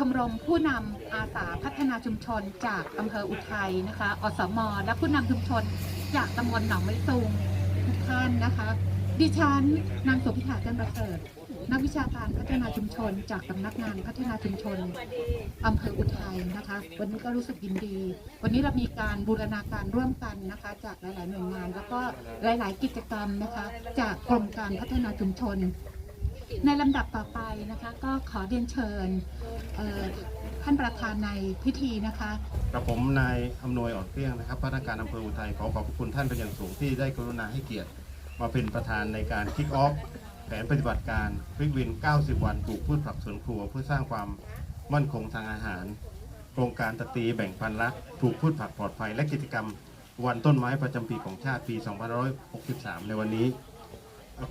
ชมรมผู้นำอาสาพัฒนาชุมชนจากอำเภออุทัยนะคะ อสม และผู้นำชุมชน จากตำบลหนองไม้ตูงทุกท่านนะคะ ดิฉันนางสุพิธาจันประเสริฐนักวิชาการพัฒนาชุมชน จากสำนักงานพัฒนาชุมชนอำเภออุทัยนะคะ วันนี้ก็รู้สึกยินดี วันนี้เรามีการบูรณาการร่วมกันนะคะ จากหลาย ๆ หน่วยงาน แล้วก็หลาย ๆ กิจกรรมนะคะ จากกรมการพัฒนาชุมชน ในลำดับต่อไปนะคะก็ขอเรียนเชิญท่านประธานในพิธีนะคะกับผมนายอำนวยอ่อนเกลี้ยงนะครับพนักงานอำเภออุทัยขอขอบพระคุณท่านเป็นอย่างสูงที่ได้กรุณาให้เกียรติ มาเป็นประธานในการคิกออฟแผนปฏิบัติการควิกวิน 90 วันปลูกพืชผักสวนครัว เพื่อสร้างความมั่นคงทางอาหาร โครงการตตีแบ่งพันรักปลูกพืชผักปลอดภัยและกิจกรรม วันต้นไม้ประจำปีของชาติปี 2563 ในวันนี้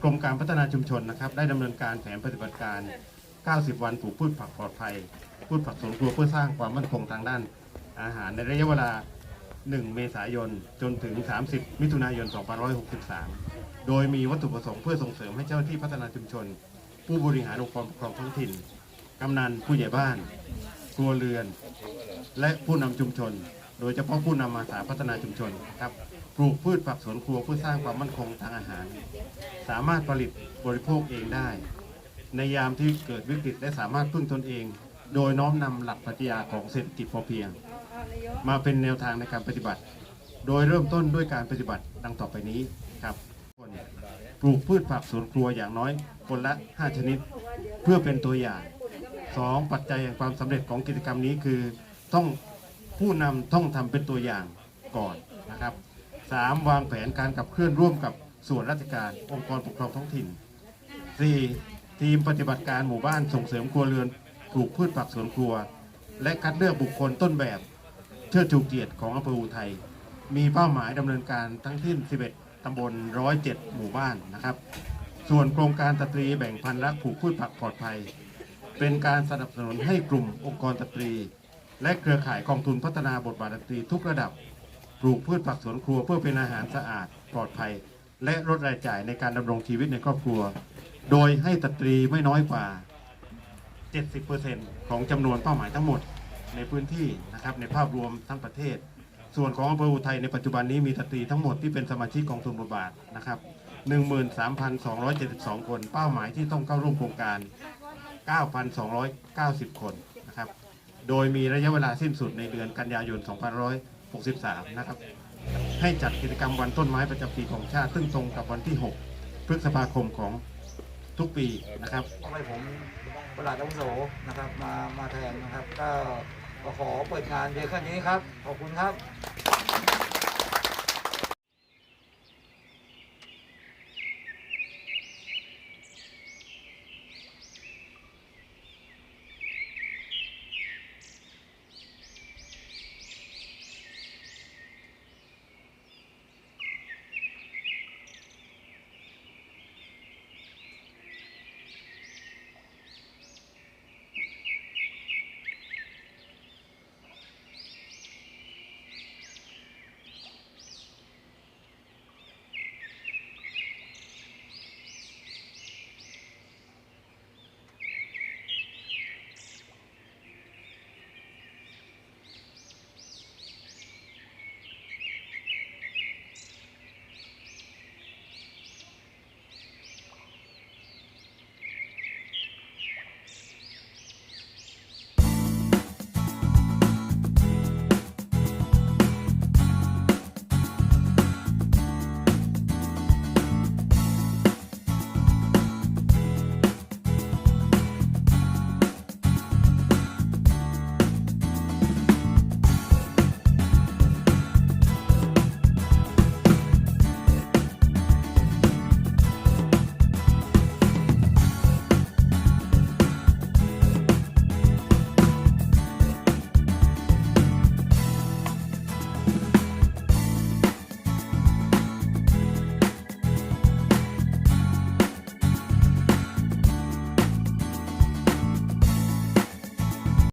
กรมการพัฒนาชุมชนนะครับได้ดำเนินการแผนปฏิบัติการ 90 วันปลูกพืชผักปลอดภัย พืชผักสวนครัวเพื่อสร้างความมั่นคงทางด้าน อาหารในระยะเวลา 1 เมษายน จนถึง 30 มิถุนายน 2563 โดยมีวัตถุประสงค์เพื่อส่งเสริมให้เจ้าหน้าที่พัฒนาชุมชน ผู้บริหารองค์กรปกครองท้องถิ่น กำนันผู้ใหญ่บ้าน ครัวเรือน และผู้นำชุมชน โดยเฉพาะผู้นำอาสาพัฒนาชุมชนครับ ลูกพืชผักสวนครัวเพื่อสร้างความมั่นคงทางอาหาร สามารถผลิตบริโภคเองได้ ในยามที่เกิดวิกฤตและสามารถพึ่งตนเอง โดยน้อมนำหลักปรัชญาของเศรษฐกิจพอเพียง มาเป็นแนวทางในการปฏิบัติ โดยเริ่มต้นด้วยการปฏิบัติดังต่อไปนี้ครับคนปลูกพืชผักสวนครัวอย่างน้อยคนละ 5 ชนิด เพื่อเป็นตัวอย่าง 2. ปัจจัยแห่งความสำเร็จของกิจกรรมนี้คือต้องผู้นำต้องทำเป็นตัวอย่างก่อนนะครับ 3. วางแผนการขับเคลื่อนร่วมกับส่วนราชการ องค์กรปกครองท้องถิ่น 4. ทีมปฏิบัติการหมู่บ้านส่งเสริมครัวเรือนปลูกพืชผักสวนครัว และคัดเลือกบุคคลต้นแบบเชิดชูเกียรติของอำเภออุทัยมีเป้าหมายดำเนินการทั้งที่ 11 ตำบล 107 หมู่บ้านนะครับ ส่วนโครงการสตรีแบ่งพันธุ์รักปลูกพืชผักปลอดภัย เป็นการสนับสนุนให้กลุ่มองค์กรสตรี และเครือข่ายกองทุนพัฒนาบทบาทสตรีทุกระดับ ปลูกพืชผักสวนครัวเพื่อเป็นอาหารสะอาดปลอดภัย และลดรายจ่ายในการดำรงชีวิตในครอบครัว โดยให้สตรีไม่น้อยกว่า 70%ของจำนวนเป้าหมายทั้งหมดในพื้นที่นะครับในภาพรวมทั้งประเทศ ส่วนของอำเภออุทัยในปัจจุบันนี้มีสตรีทั้งหมดที่เป็นสมาชิกกองทุนบทบาทนะครับ 13,272 คน เป้าหมายที่ต้องเข้าร่วมโครงการ 9,290 คนนะครับ โดยมีระยะเวลาสิ้นสุดในเดือนกันยายน 2563 นะครับ ให้จัดกิจกรรมวันต้นไม้ประจำปีของชาติ ซึ่งตรงกับวันที่ 6 พฤษภาคมของทุกปีนะครับทำไมผมประหลัดอาวุโสนะครับมามาแทนนะครับ ก็ขอเปิดงานเพียงแค่นี้ครับ ขอบคุณครับ